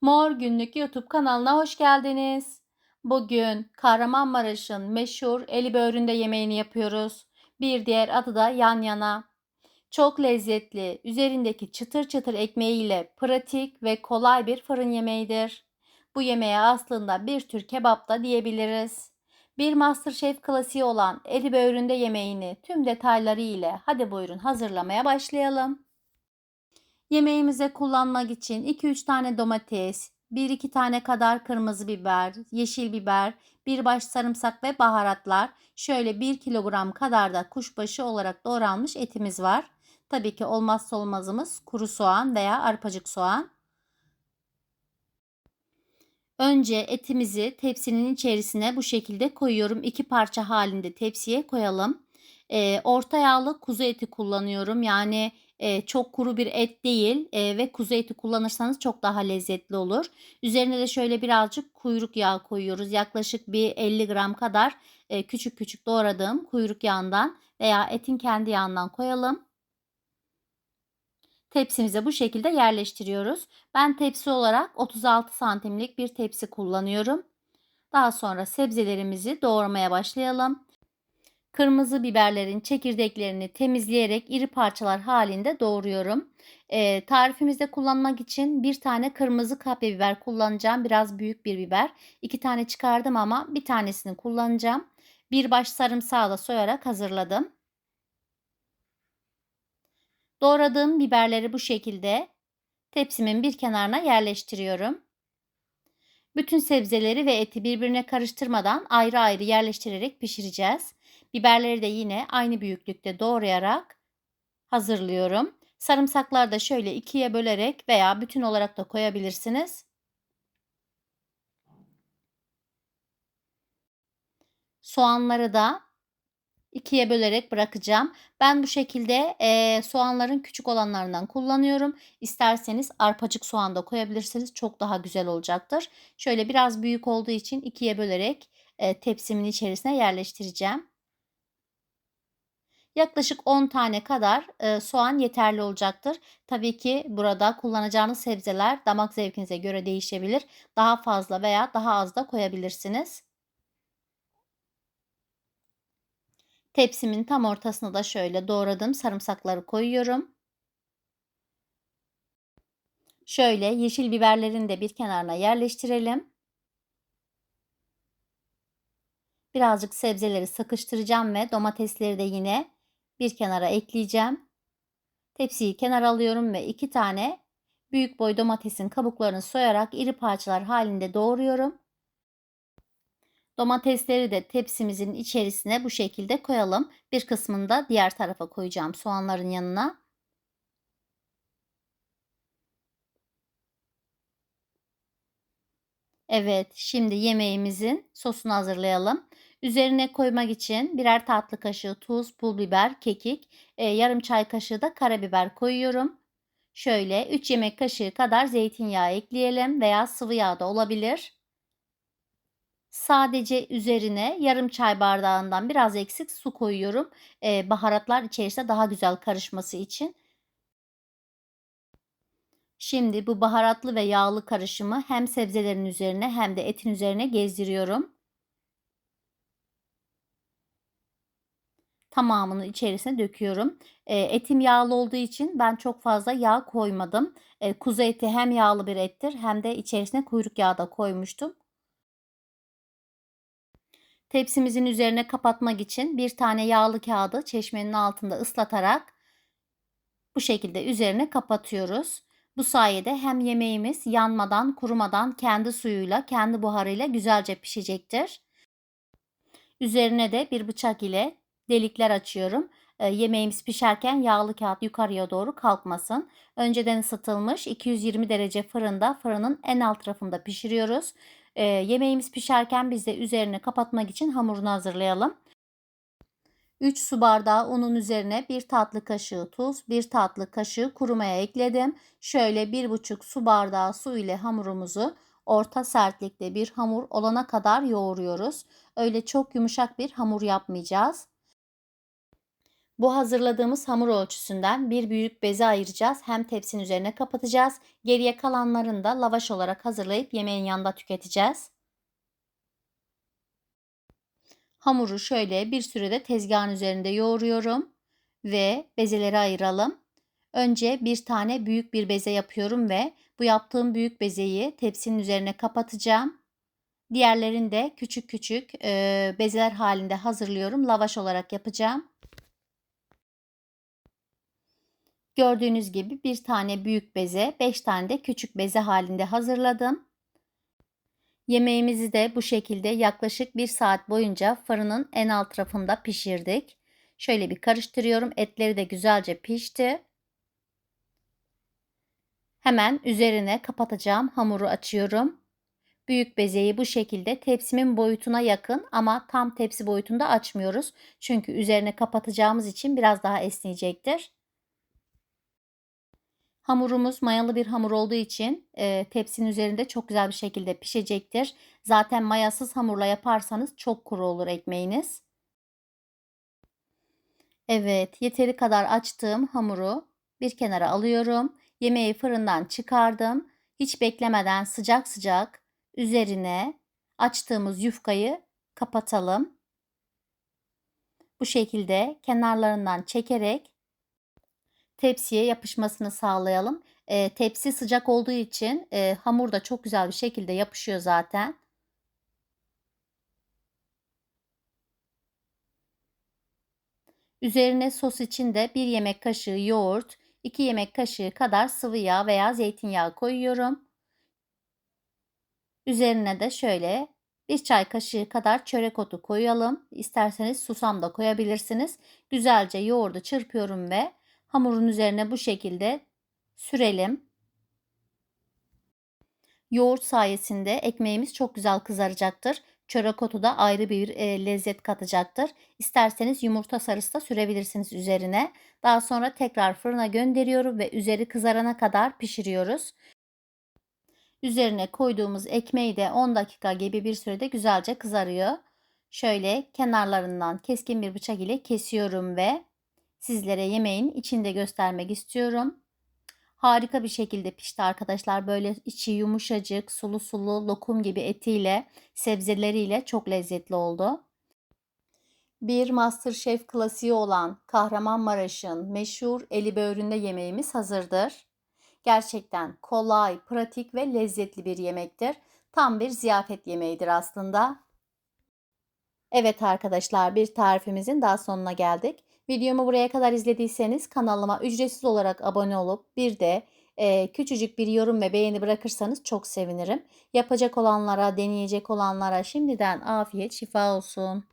Mor Günlük YouTube kanalına hoş geldiniz. Bugün Kahramanmaraş'ın meşhur eli böğründe yemeğini yapıyoruz. Bir diğer adı da yan yana. Çok lezzetli, üzerindeki çıtır çıtır ekmeğiyle pratik ve kolay bir fırın yemeğidir. Bu yemeğe aslında bir tür kebap da diyebiliriz. Bir MasterChef klasiği olan eli böğründe yemeğini tüm detayları ile hadi buyurun hazırlamaya başlayalım. Yemeğimize kullanmak için 2-3 tane domates, 1-2 tane kadar kırmızı biber, yeşil biber, bir baş sarımsak ve baharatlar, şöyle 1 kilogram kadar da kuşbaşı olarak doğranmış etimiz var. Tabii ki olmazsa olmazımız kuru soğan veya arpacık soğan. Önce etimizi tepsinin içerisine bu şekilde koyuyorum. İki parça halinde tepsiye koyalım. Ee, orta yağlı kuzu eti kullanıyorum. Yani e, çok kuru bir et değil e, ve kuzu eti kullanırsanız çok daha lezzetli olur. Üzerine de şöyle birazcık kuyruk yağı koyuyoruz. Yaklaşık bir 50 gram kadar e, küçük küçük doğradığım kuyruk yağından veya etin kendi yağından koyalım. Tepsimize bu şekilde yerleştiriyoruz. Ben tepsi olarak 36 santimlik bir tepsi kullanıyorum. Daha sonra sebzelerimizi doğramaya başlayalım. Kırmızı biberlerin çekirdeklerini temizleyerek iri parçalar halinde doğruyorum. E, tarifimizde kullanmak için bir tane kırmızı kapya biber kullanacağım. Biraz büyük bir biber. İki tane çıkardım ama bir tanesini kullanacağım. Bir baş sarımsağı da soyarak hazırladım. Doğradığım biberleri bu şekilde tepsimin bir kenarına yerleştiriyorum. Bütün sebzeleri ve eti birbirine karıştırmadan ayrı ayrı yerleştirerek pişireceğiz. Biberleri de yine aynı büyüklükte doğrayarak hazırlıyorum. Sarımsakları da şöyle ikiye bölerek veya bütün olarak da koyabilirsiniz. Soğanları da ikiye bölerek bırakacağım. Ben bu şekilde e, soğanların küçük olanlarından kullanıyorum. İsterseniz arpacık soğan da koyabilirsiniz. Çok daha güzel olacaktır. Şöyle biraz büyük olduğu için ikiye bölerek e, tepsimin içerisine yerleştireceğim. Yaklaşık 10 tane kadar soğan yeterli olacaktır. Tabii ki burada kullanacağınız sebzeler damak zevkinize göre değişebilir. Daha fazla veya daha az da koyabilirsiniz. Tepsimin tam ortasına da şöyle doğradığım sarımsakları koyuyorum. Şöyle yeşil biberlerini de bir kenarına yerleştirelim. Birazcık sebzeleri sıkıştıracağım ve domatesleri de yine bir kenara ekleyeceğim. Tepsiyi kenara alıyorum ve iki tane büyük boy domatesin kabuklarını soyarak iri parçalar halinde doğruyorum. Domatesleri de tepsimizin içerisine bu şekilde koyalım. Bir kısmını da diğer tarafa koyacağım soğanların yanına. Evet, şimdi yemeğimizin sosunu hazırlayalım. Üzerine koymak için birer tatlı kaşığı tuz, pul biber, kekik, e, yarım çay kaşığı da karabiber koyuyorum. Şöyle 3 yemek kaşığı kadar zeytinyağı ekleyelim veya sıvı yağ da olabilir. Sadece üzerine yarım çay bardağından biraz eksik su koyuyorum. E, baharatlar içerisinde daha güzel karışması için. Şimdi bu baharatlı ve yağlı karışımı hem sebzelerin üzerine hem de etin üzerine gezdiriyorum. Tamamını içerisine döküyorum. E, etim yağlı olduğu için ben çok fazla yağ koymadım. E, kuzu eti hem yağlı bir ettir hem de içerisine kuyruk yağı da koymuştum. Tepsimizin üzerine kapatmak için bir tane yağlı kağıdı çeşmenin altında ıslatarak bu şekilde üzerine kapatıyoruz. Bu sayede hem yemeğimiz yanmadan, kurumadan kendi suyuyla, kendi buharıyla güzelce pişecektir. Üzerine de bir bıçak ile delikler açıyorum. E, yemeğimiz pişerken yağlı kağıt yukarıya doğru kalkmasın. Önceden ısıtılmış 220 derece fırında fırının en alt tarafında pişiriyoruz. E, yemeğimiz pişerken biz de üzerine kapatmak için hamurunu hazırlayalım. 3 su bardağı unun üzerine 1 tatlı kaşığı tuz, 1 tatlı kaşığı kuru maya ekledim. Şöyle 1,5 su bardağı su ile hamurumuzu orta sertlikte bir hamur olana kadar yoğuruyoruz. Öyle çok yumuşak bir hamur yapmayacağız. Bu hazırladığımız hamur ölçüsünden bir büyük beze ayıracağız. Hem tepsinin üzerine kapatacağız. Geriye kalanlarını da lavaş olarak hazırlayıp yemeğin yanında tüketeceğiz. Hamuru şöyle bir sürede tezgahın üzerinde yoğuruyorum ve bezeleri ayıralım. Önce bir tane büyük bir beze yapıyorum ve bu yaptığım büyük bezeyi tepsinin üzerine kapatacağım. Diğerlerini de küçük küçük bezeler halinde hazırlıyorum. Lavaş olarak yapacağım. Gördüğünüz gibi bir tane büyük beze, 5 tane de küçük beze halinde hazırladım. Yemeğimizi de bu şekilde yaklaşık 1 saat boyunca fırının en alt tarafında pişirdik. Şöyle bir karıştırıyorum. Etleri de güzelce pişti. Hemen üzerine kapatacağım hamuru açıyorum. Büyük bezeyi bu şekilde tepsimin boyutuna yakın ama tam tepsi boyutunda açmıyoruz. Çünkü üzerine kapatacağımız için biraz daha esneyecektir. Hamurumuz mayalı bir hamur olduğu için e, tepsinin üzerinde çok güzel bir şekilde pişecektir. Zaten mayasız hamurla yaparsanız çok kuru olur ekmeğiniz. Evet, yeteri kadar açtığım hamuru bir kenara alıyorum. Yemeği fırından çıkardım. Hiç beklemeden sıcak sıcak üzerine açtığımız yufkayı kapatalım. Bu şekilde kenarlarından çekerek tepsiye yapışmasını sağlayalım. E, tepsi sıcak olduğu için e, hamur da çok güzel bir şekilde yapışıyor zaten. Üzerine sos için de 1 yemek kaşığı yoğurt, 2 yemek kaşığı kadar sıvı yağ veya zeytinyağı koyuyorum. Üzerine de şöyle bir çay kaşığı kadar çörek otu koyalım. İsterseniz susam da koyabilirsiniz. Güzelce yoğurdu çırpıyorum ve hamurun üzerine bu şekilde sürelim. Yoğurt sayesinde ekmeğimiz çok güzel kızaracaktır. Çörek otu da ayrı bir e, lezzet katacaktır. İsterseniz yumurta sarısı da sürebilirsiniz üzerine. Daha sonra tekrar fırına gönderiyorum ve üzeri kızarana kadar pişiriyoruz. Üzerine koyduğumuz ekmeği de 10 dakika gibi bir sürede güzelce kızarıyor. Şöyle kenarlarından keskin bir bıçak ile kesiyorum ve sizlere yemeğin içinde göstermek istiyorum. Harika bir şekilde pişti arkadaşlar. Böyle içi yumuşacık, sulu sulu lokum gibi etiyle, sebzeleriyle çok lezzetli oldu. Bir Masterchef klasiği olan Kahramanmaraş'ın meşhur eli böğründe yemeğimiz hazırdır. Gerçekten kolay, pratik ve lezzetli bir yemektir. Tam bir ziyafet yemeğidir aslında. Evet arkadaşlar bir tarifimizin daha sonuna geldik. Videomu buraya kadar izlediyseniz kanalıma ücretsiz olarak abone olup bir de e, küçücük bir yorum ve beğeni bırakırsanız çok sevinirim. Yapacak olanlara, deneyecek olanlara şimdiden afiyet, şifa olsun.